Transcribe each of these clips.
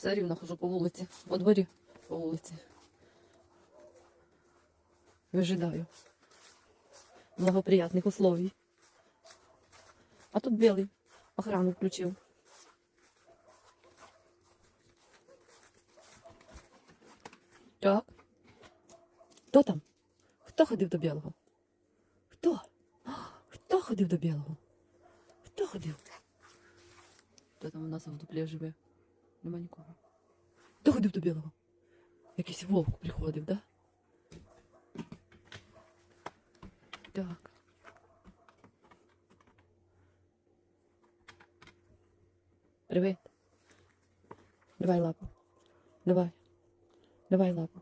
Все рівно хожу по вулиці, по дворі, по вулиці. Вижидаю. Благоприятних условий. А тут білий охрану включив. Так. Хто там? Хто ходив до білого? Хто? Хто ходив до білого? Хто ходив? Хто там у нас в дуплі живе? Нема нікого. Хто ходив до білого? Якийсь вовк приходив, да? Так. Привіт. Давай лапу. Давай. Давай лапу.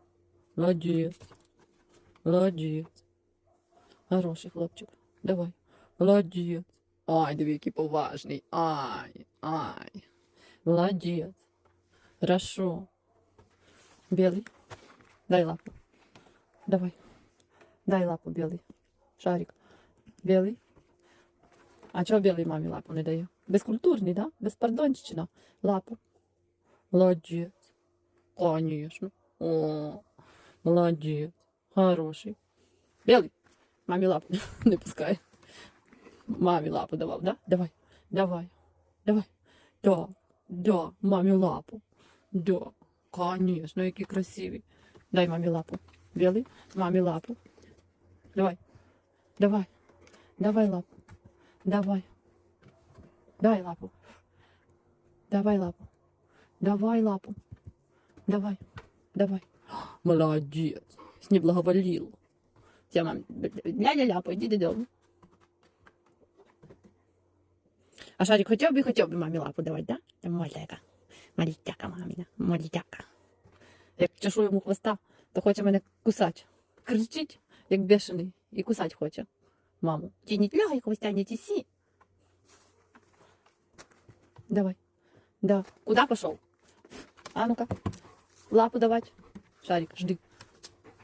Молодець. Молодець. Хороший хлопчик. Давай. Молодець. Ай, диви, який поважний. Ай, ай. Молодець. Хорошо. Белый. Дай лапу. Давай. Дай лапу, белый. Шарик. Белый. А чого білий мамі лапу не дає? Безкультурний, да? Безпардонщина. Лапу. Молодець. Конечно. О, молодець. Хороший. Білий. Мамі лапу не пускає. Мамі лапу давав, да? Давай. Давай. Давай. Да. Да. Мамі лапу. Да. Конечно, який красивий. Дай мамі лапу. Білий. Мамі лапу. Давай. Давай. Давай лапу. Давай. Дай лапу. Давай лапу. Давай лапу. Давай. Давай. Молодец. С ней благоволил. Все, мам, ля-ля-ля, пойди додому. А Шарик хотів би, хотів би мамі лапу давати, да? Та маленька. Малітяка маміна, малітяка. Як чешу йому хвоста, то хоче мене кусати. Кричить, як бешений, і кусати хоче. Маму. Ті не тлягай хвостя, не тіси. Давай. Да. Куда пошел? А ну-ка. Лапу давать. Шарик, жди.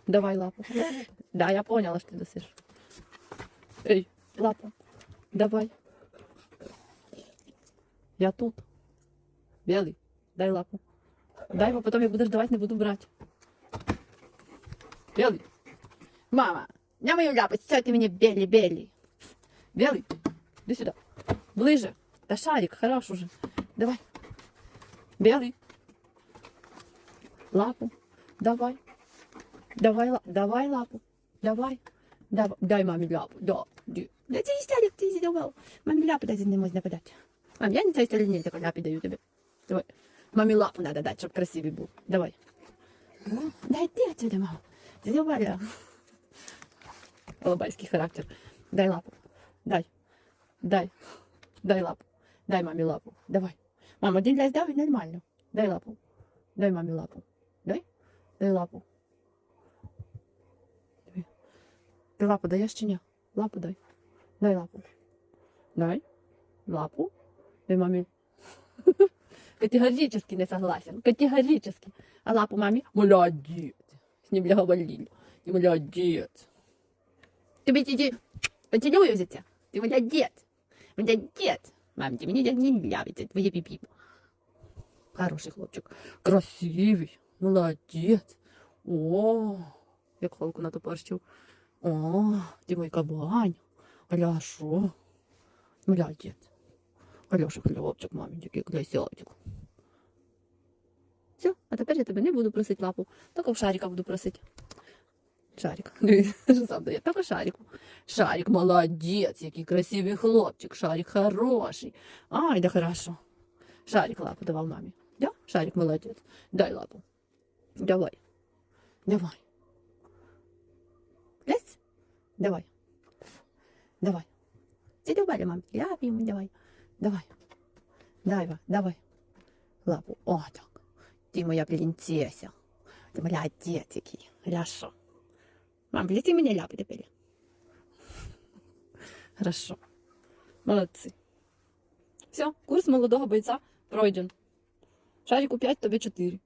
Давай лапу. Да, я поняла, что ты досышь. Эй, лапу. Давай. Я тут. Белый, дай лапу. Дай, бо потом я будешь давать, не буду брать. Белый. Мама, я мою ляпу, сейчас ты мне белый, белый. Белый, иди сюда. Ближе. Да шарик, хорош уже. Давай. Белый. Лапу. Давай. Давай, ла- давай лапу. Давай. Давай. Дай мамі лапу. Да. Ди. Да ти сталик, ти зідавав. Мамі лапу дати не можна подати. Мам, я не цей сталіне, так ляпі даю тобі. Давай. Мамі лапу надо дати, щоб красивий був. Давай. Дай ти отсюда, мама. Задавай. Алабайський характер. Дай лапу. Дай. Дай. Дай лапу. Дай мамі лапу. Давай. Мама, один раз дав і нормально. Дай лапу. Дай мамі лапу. Дай. Дай лапу. Ти лапу даєш чи ні? Лапу дай. Дай лапу. Дай. Лапу. Дай мамі. Категорически не согласен. Категорически. А лапу мамі? Молодець. С ним благоволили. Ти молодець. Тобі тіті поцілую за це. Ти молодець. Молодець. Мам, мені не нравится твоє піпі. Хороший хлопчик. Красивий. Молодець. О, як холку натопорщив. О, ти мой кабань. Аляшо. Молодець. Алеша хлопчик, мамі, який красавчик. Все, а тепер я тебе не буду просити лапу, тільки в шарика буду просити. Шарик. Сам дає. Тільки шарику. Шарик молодець, який красивий хлопчик. Шарик хороший. Ай, да хорошо. Шарик лапу давав мамі. Да? Шарик молодець. Дай лапу. Давай. Давай. Лезь? Давай. Давай. Задавай, мам. Ляпи ему давай. Давай. Дай, давай. Лапу. О, так ты моя принцесса, ты моя отец, хорошо. Мам, лети меня ляпы теперь. Хорошо. Молодцы. Все, курс молодого бойца пройден. Шарику 5, тобі 4.